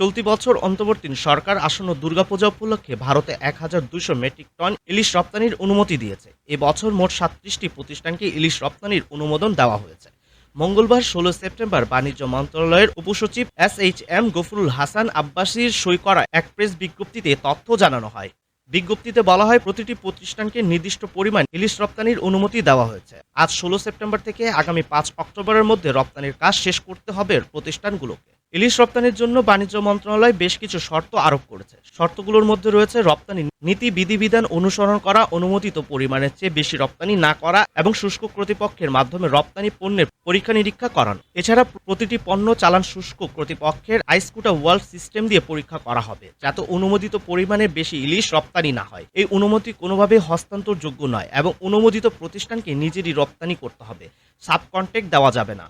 চলতি বছর অন্তর্বর্তী সরকার আসন্ন দুর্গাপূজা উপলক্ষে ভারতে এক হাজার দুইশো মেট্রিক টন ইলিশ রপ্তানির অনুমতি দিয়েছে। এবছর মোট সাতত্রিশটি প্রতিষ্ঠানকে ইলিশ রপ্তানির অনুমোদন দেওয়া হয়েছে। মঙ্গলবার ষোলো সেপ্টেম্বর বাণিজ্য মন্ত্রণালয়ের উপসচিব S H M Gafrul Hasan আব্বাসির সই করা এক প্রেস বিজ্ঞপ্তিতে তথ্য জানানো হয়। বিজ্ঞপ্তিতে বলা হয়, প্রতিটি প্রতিষ্ঠানকে নির্দিষ্ট পরিমাণ ইলিশ রপ্তানির অনুমতি দেওয়া হয়েছে। আজ ষোলো সেপ্টেম্বর থেকে আগামী পাঁচ অক্টোবরের মধ্যে রপ্তানির কাজ শেষ করতে হবে প্রতিষ্ঠানগুলোকে। ইলিশ রপ্তানির জন্য বাণিজ্য মন্ত্রণালয় বেশ কিছু শর্ত আরোপ করেছে। শর্তগুলোর মধ্যে রয়েছে রপ্তানি নীতি, বিধিবিধান অনুসরণ করা, অনুমোদিত পরিমাণের চেয়ে বেশি রপ্তানি না করা এবং শুষ্ক কর্তৃপক্ষের মাধ্যমে রপ্তানি পণ্যের পরীক্ষা নিরীক্ষা করানো। এছাড়া প্রতিটি পণ্য চালান শুষ্ক কর্তৃপক্ষের আইসকুটা ওয়াল সিস্টেম দিয়ে পরীক্ষা করা হবে, যাতে অনুমোদিত পরিমাণে বেশি ইলিশ রপ্তানি না হয়। এই অনুমতি কোনোভাবে হস্তান্তরযোগ্য নয় এবং অনুমোদিত প্রতিষ্ঠানকে নিজেরই রপ্তানি করতে হবে। সাব কন্ট্যাক্ট দেওয়া যাবে না।